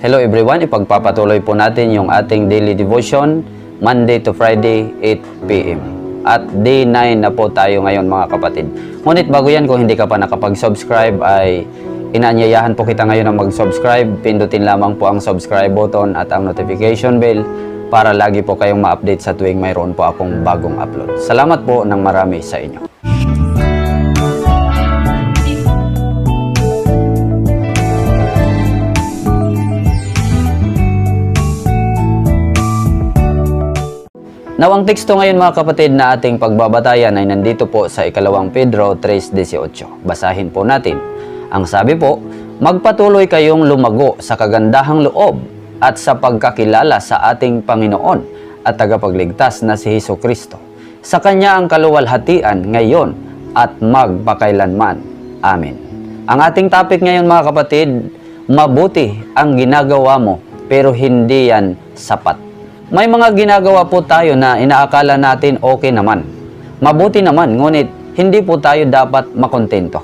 Hello everyone, ipagpapatuloy po natin yung ating daily devotion Monday to Friday 8 p.m. At day 9 na po tayo ngayon mga kapatid. Ngunit bago yan, kung hindi ka pa nakapag-subscribe ay inaanyayahan po kita ngayon na mag-subscribe. Pindutin lamang po ang subscribe button at ang notification bell para lagi po kayong ma-update sa tuwing mayroon po akong bagong upload. Salamat po ng marami sa inyo. Now, ang teksto ngayon mga kapatid na ating pagbabatayan ay nandito po sa ikalawang Pedro 3.18. Basahin po natin. Ang sabi po, Magpatuloy kayong lumago sa kagandahang loob at sa pagkakilala sa ating Panginoon at tagapagligtas na si Heso Kristo. Sa Kanya ang kaluwalhatian ngayon at magpakailanman. Amen. Ang ating topic ngayon mga kapatid, mabuti ang ginagawa mo pero hindi yan sapat. May mga ginagawa po tayo na inaakala natin okay naman. Mabuti naman, ngunit hindi po tayo dapat makontento.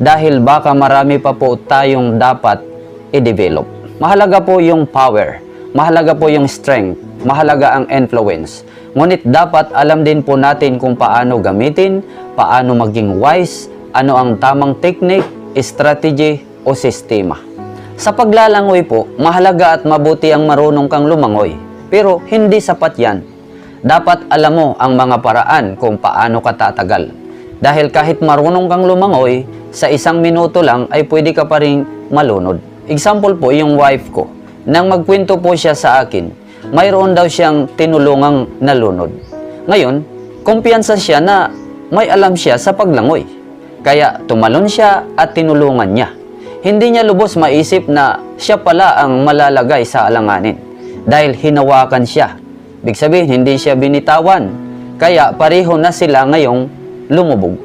Dahil baka marami pa po tayong dapat i-develop. Mahalaga po yung power, mahalaga po yung strength, mahalaga ang influence. Ngunit dapat alam din po natin kung paano gamitin, paano maging wise, ano ang tamang technique, strategy o sistema. Sa paglalangoy po, mahalaga at mabuti ang marunong kang lumangoy. Pero hindi sapat yan. Dapat alam mo ang mga paraan kung paano ka tatagal. Dahil kahit marunong kang lumangoy, sa isang minuto lang ay pwede ka pa rin malunod. Example po, yung wife ko. Nang magkwento po siya sa akin, mayroon daw siyang tinulungang nalunod. Ngayon, kumpiyansa siya na may alam siya sa paglangoy. Kaya tumalon siya at tinulungan niya. Hindi niya lubos maisip na siya pala ang malalagay sa alanganin dahil hinawakan siya. Big sabihin, hindi siya binitawan. Kaya pareho na sila ngayong lumubog.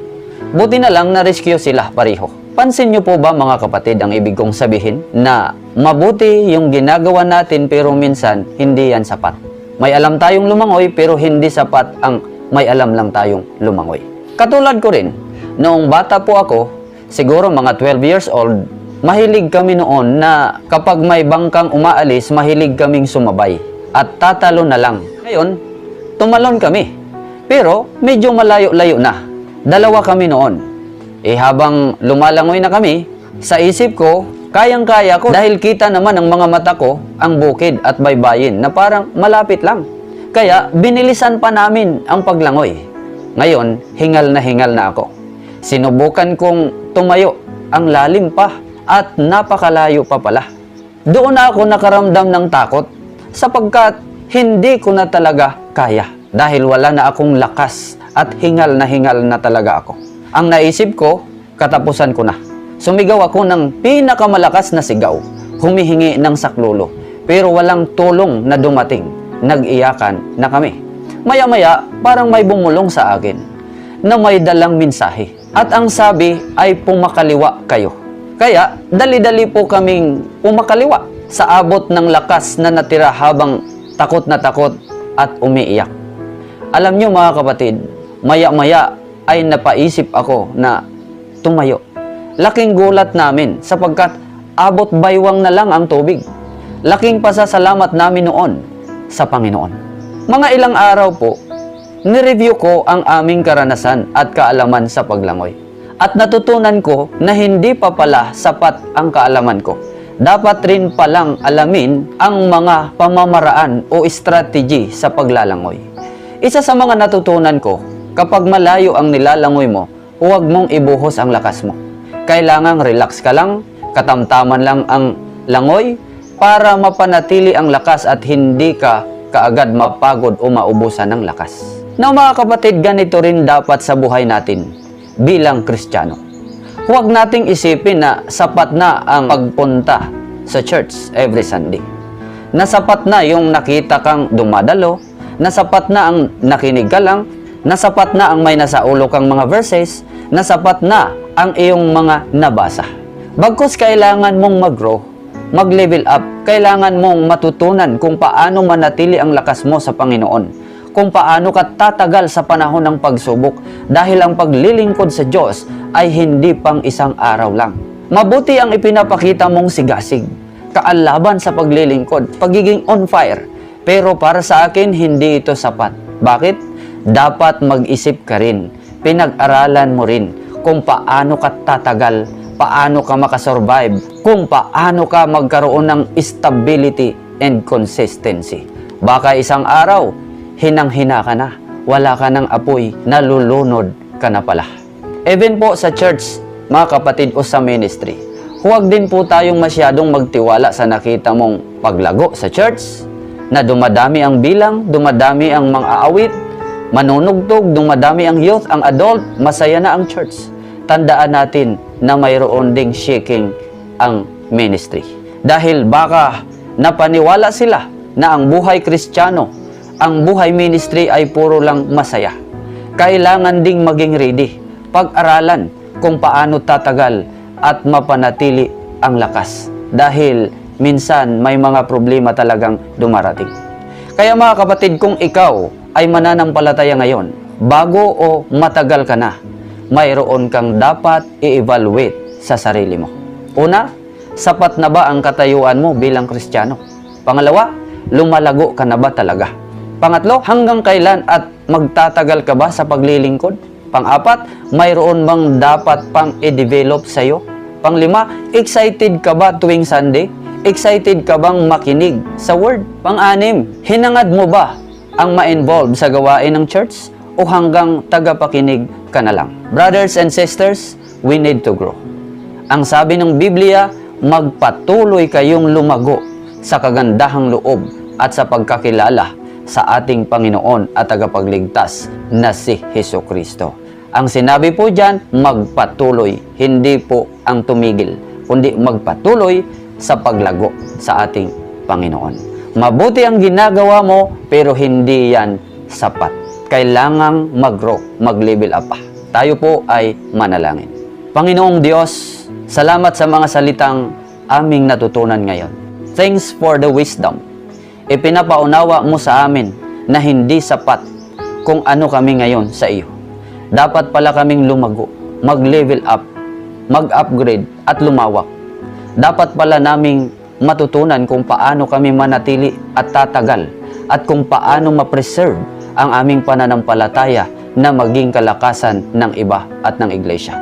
Buti na lang na-rescue sila pareho. Pansin niyo po ba mga kapatid ang ibig kong sabihin na mabuti yung ginagawa natin pero minsan hindi yan sapat. May alam tayong lumangoy pero hindi sapat ang may alam lang tayong lumangoy. Katulad ko rin, noong bata po ako, siguro mga 12 years old, mahilig kami noon na kapag may bangkang umaalis, mahilig kaming sumabay at tatalo na lang. Ngayon, tumalon kami. Pero medyo malayo-layo na. Dalawa kami noon. Eh habang lumalangoy na kami, sa isip ko, kayang-kaya ko dahil kita naman ng mga mata ko ang bukid at baybayin na parang malapit lang. Kaya binilisan pa namin ang paglangoy. Ngayon, hingal na hingal na ako. Sinubukan kong tumayo, ang lalim pa at napakalayo pa pala. Doon na ako nakaramdam ng takot sapagkat hindi ko na talaga kaya dahil wala na akong lakas at hingal na hingal na talaga ako. Ang naisip ko, katapusan ko na. Sumigaw ako ng pinakamalakas na sigaw, humihingi ng saklolo, pero walang tulong na dumating. Nag-iyakan na kami. Maya-maya, parang may bumulong sa akin na may dalang mensahe. At ang sabi ay pumakaliwa kayo. Kaya, dali-dali po kaming pumakaliwa sa abot ng lakas na natira habang takot na takot at umiiyak. Alam nyo mga kapatid, maya-maya ay napaisip ako na tumayo. Laking gulat namin sapagkat abot baywang na lang ang tubig. Laking pasasalamat namin noon sa Panginoon. Mga ilang araw po, nireview ko ang aming karanasan at kaalaman sa paglangoy. At natutunan ko na hindi pa pala sapat ang kaalaman ko. Dapat rin palang alamin ang mga pamamaraan o strategy sa paglalangoy. Isa sa mga natutunan ko, kapag malayo ang nilalangoy mo, huwag mong ibuhos ang lakas mo. Kailangang relax ka lang, katamtaman lang ang langoy para mapanatili ang lakas at hindi ka kaagad mapagod o maubusan ng lakas. Now mga kapatid, ganito rin dapat sa buhay natin bilang Kristiyano. Huwag nating isipin na sapat na ang pagpunta sa church every Sunday. Na sapat na yung nakita kang dumadalo, nasapat na ang nakinig ka lang, nasapat na ang may nasa ulo kang mga verses, nasapat na ang iyong mga nabasa. Bagkus kailangan mong mag-grow, mag-level up, kailangan mong matutunan kung paano manatili ang lakas mo sa Panginoon, kung paano ka tatagal sa panahon ng pagsubok dahil ang paglilingkod sa Diyos ay hindi pang isang araw lang. Mabuti ang ipinapakita mong sigasig kaalaban sa paglilingkod, pagiging on fire. Pero para sa akin, hindi ito sapat. Bakit? Dapat mag-isip ka rin. Pinag-aralan mo rin kung paano ka tatagal, paano ka makasurvive, kung paano ka magkaroon ng stability and consistency. Baka isang araw, hinang-hina ka na, wala ka ng apoy, nalulunod ka na pala. Even po sa church, mga kapatid o sa ministry, huwag din po tayong masyadong magtiwala sa nakita mong paglago sa church, na dumadami ang bilang, dumadami ang mga aawit, manunugtog, dumadami ang youth, ang adult, masaya na ang church. Tandaan natin na mayroon ding shaking ang ministry. Dahil baka napaniwala sila na ang buhay kristyano, ang buhay ministry ay puro lang masaya. Kailangan ding maging ready. Pag-aralan kung paano tatagal at mapanatili ang lakas. Dahil minsan may mga problema talagang dumarating. Kaya mga kapatid, kung ikaw ay mananampalataya ngayon, bago o matagal ka na, mayroon kang dapat i-evaluate sa sarili mo. Una, sapat na ba ang katayuan mo bilang Kristiyano? Pangalawa, lumalago ka na ba talaga? Pangatlo, hanggang kailan at magtatagal ka ba sa paglilingkod? Pang-apat, mayroon bang dapat pang i-develop sa'yo? Panglima, excited ka ba tuwing Sunday? Excited ka bang makinig sa word? Pang-anim, hinangad mo ba ang ma-involve sa gawain ng church? O hanggang tagapakinig ka na lang? Brothers and sisters, we need to grow. Ang sabi ng Biblia, magpatuloy kayong lumago sa kagandahang loob at sa pagkakilala sa ating Panginoon at tagapagligtas na si Heso Kristo. Ang sinabi po dyan, magpatuloy, hindi po ang tumigil, kundi magpatuloy sa paglago sa ating Panginoon. Mabuti ang ginagawa mo, pero hindi yan sapat. Kailangang mag-grow, mag-level up. Tayo po ay manalangin. Panginoong Diyos, salamat sa mga salitang aming natutunan ngayon. Thanks for the wisdom ipinapaunawa mo sa amin na hindi sapat kung ano kami ngayon sa iyo. Dapat pala kaming lumago, mag-level up, mag-upgrade at lumawak. Dapat pala naming matutunan kung paano kami manatili at tatagal at kung paano ma-preserve ang aming pananampalataya na maging kalakasan ng iba at ng iglesia.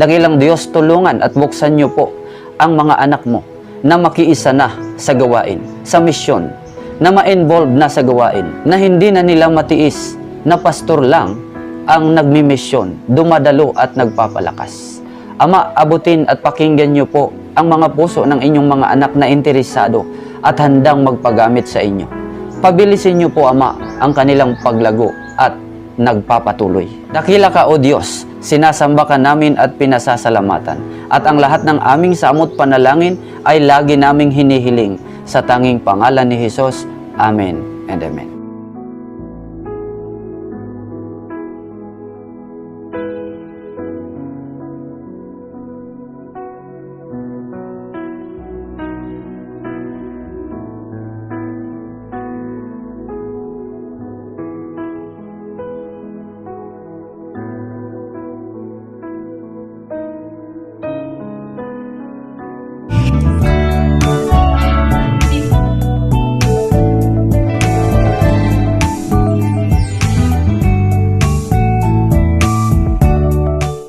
Dakilang Diyos, tulungan at buksan niyo po ang mga anak mo na makiisa na sa gawain, sa misyon, na ma-involve na sa gawain, na hindi na nila matiis na pastor lang ang nagmimisyon, dumadalo at nagpapalakas. Ama, abutin at pakinggan niyo po ang mga puso ng inyong mga anak na interesado at handang magpagamit sa inyo. Pabilisin niyo po, Ama, ang kanilang paglago at nagpapatuloy. Dakila ka, O Diyos, sinasamba ka namin at pinasasalamatan. At ang lahat ng aming samot panalangin ay lagi naming hinihiling sa tanging pangalan ni Jesus. Amen and Amen.